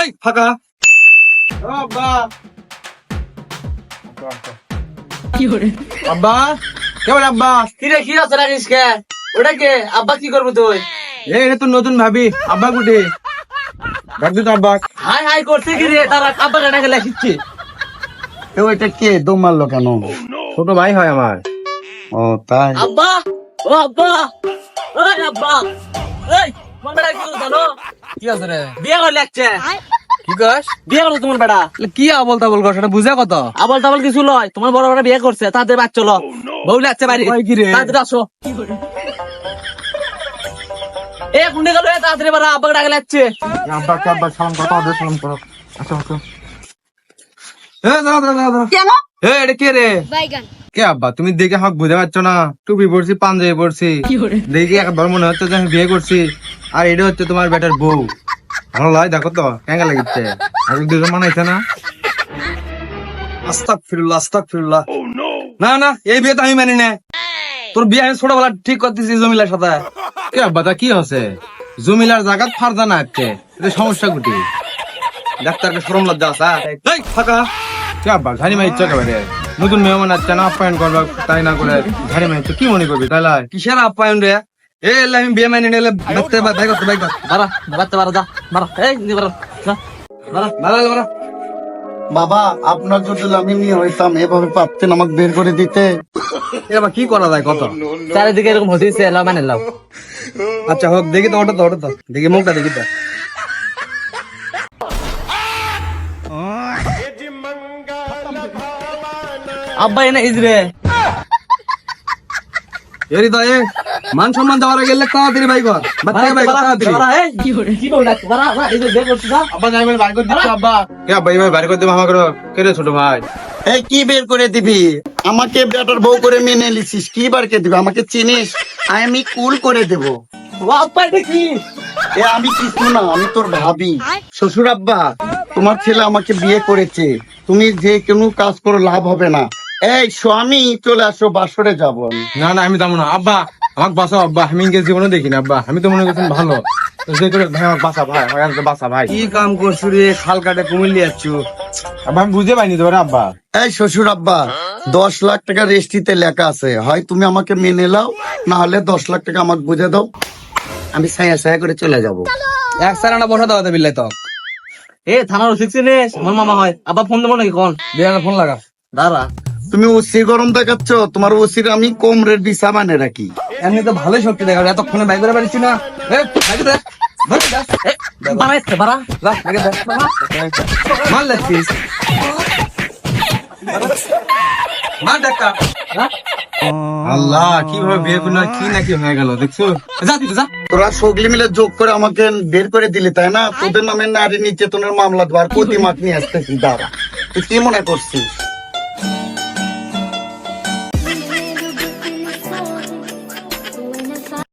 এই ফাঁকা আব্বা আব্বা কেমন আব্বা? কি কি আছে রাখিস কে? ওটা কে? আব্বা কি করব তুই? এই এটা তো নতুন ভাবি আব্বা কুটি। ডাক দিত আব্বা। হাই হাই করছে কি রে? তারা আব্বা কেনা গেলে শিখছি এটা কে? দম মারলো কেন? ছোট ভাই হয় আমার। ও তাই? আব্বা ও আব্বা। ওই আব্বা। এই তোমার বেটা জানো কি আছে রে? বিয়ে করে লাগছে। কি কস? বিয়ে করছ তোমার বেটা। কি আবল তাবল কর সেটা বুঝে কত আবল তাবল কিছু লয়। তোমার বড় বড় বিয়ে করছে তাদের বাচ্চা চলো বউ লাগছে বাড়ি কি রে? তাদের আসো। এ কুন্ডে গেল তাড়াতাড়ি বাড়া আব্বা ডাকে লাগছে। আব্বা কে আব্বা সালাম করো তাদের সালাম করো। আসো আসো। এ দাঁড়া দাঁড়া দাঁড়া। কেন? এ এটা কে রে? বাইগান। কে আব্বা? তুমি দেখে হাক বুঝতে পারছ না। টুপি পড়ছি পাঞ্জাবি পড়ছি দেখি একবার মনে হচ্ছে যে আমি বিয়ে করছি। আর এটা হচ্ছে তোমার বেটার বউ। ভালো লয় দেখো তো কেঙ্গা লাগিচ্ছে? আর দুজন মানাইছে না? আস্তাক ফিরুল্লাহ আস্তাক ফিরুল্লাহ না না এই বিয়ে তো আমি মানি না। তোর বিয়ে আমি ছোটবেলা ঠিক করতেছি জমিলার সাথে। কে আব্বা তা কি হচ্ছে? জমিলার জায়গাত ফারদা না আছে এটা সমস্যা গুটি ডাক্তারকে সরম লজ্জা আছে এই ফাঁকা কে আব্বা ঘাড়ি মারিচ্ছ একেবারে। নতুন মেহমান আসছে না আপ্যায়ন করবা তাই না করে ঘাড়ি মারিচ্ছ কি মনে করবি তাই লয়? কিসের আপ্যায়ন রে? এ এলে আমি বিয়ে মানি নিলে দেখতে ভাই করতে ভাই কর বাড়া বাড়তে বাড়া যা বাড়া এই নি যা। বাড়া ভালো ভালো বাবা আপনার যদি আমি নিয়ে হইতাম এভাবে পারতেন আমাকে বের করে দিতে। এবার কি করা যায়? কত? চারিদিকে এরকম হতেছে লাও মানে লাও। আচ্ছা হোক দেখি তো ওটা তো ওটা তো। দেখি মুখটা দেখি তো। আব্বা এনে ইজরে এরি এ মান সম্মান দেওয়ার তাড়াতাড়ি ভাই কর। বাচ্চা ভাই তাড়াতাড়ি। কি করে? কি বল ডাক বাড়া বাড়া এই যে করছিস আব্বা যাই ভাই করে দিচ্ছ আব্বা। কে ভাই বাড়ি করে দেবো আমাকে কে রে ছোট ভাই? এই কি বের করে দিবি? আমাকে বেটার বউ করে মেনে লিছিস কি বার কে দিবি? আমাকে চিনিস? আমি কুল করে দেব। আব্বা এটা কি? এ আমি কিছু না আমি তোর ভাবি। শ্বশুর আব্বা তোমার ছেলে আমাকে বিয়ে করেছে। তুমি যে কোনো কাজ করো লাভ হবে না। এই স্বামী চলে আসো বাসরে যাব আমি। না না আমি যাব না। আব্বা আমাকে বাঁচাও আব্বা। আমি ইংরেজি জীবনে দেখি না আব্বা। আমি তো মনে করছি ভালো। যে করে ভাই কি কাম করছু রে? খাল কাটে কুমির যাচ্ছু। আব্বা আমি আব্বা। এই শ্বশুর আব্বা দশ লাখ টাকা রেস্টিতে লেখা আছে। হয় তুমি আমাকে মেনে নাও না হলে দশ লাখ টাকা আমাকে বুঝে দাও। আমি ছায়া ছায়া করে চলে যাব। এক সারানা বসা দাও বিল্লাই তো। এ থানার ওসি চিনিস? আমার মামা হয়। আব্বা ফোন দেবো নাকি? কোন। বিয়ানা ফোন লাগা। দাঁড়া। তুমি ওসি গরম দেখাচ্ছ তোমার ওসির আমি কম রেট দিশা মানে রাখি। এমনি তো ভালোই শক্তি দেখা এতক্ষণে বাইক করে পারিস না। এ বাইক দে ধর। দে। এ বাড়াইছে বাড়া। যা, বাইকে দে। মার লাগছিস মার দেখা আল্লাহ কীভাবে বিয়ে করল কি নাকি হয়ে গেল দেখছ? যা তুই যা। তোরা সগলি মিলে যোগ করে আমাকে বের করে দিলি তাই না? তোদের নামে নারী নির্যাতনের মামলা দেওয়ার প্রতি মাক নিয়ে আসতেছি দাঁড়া। তুই কি মনে করছিস?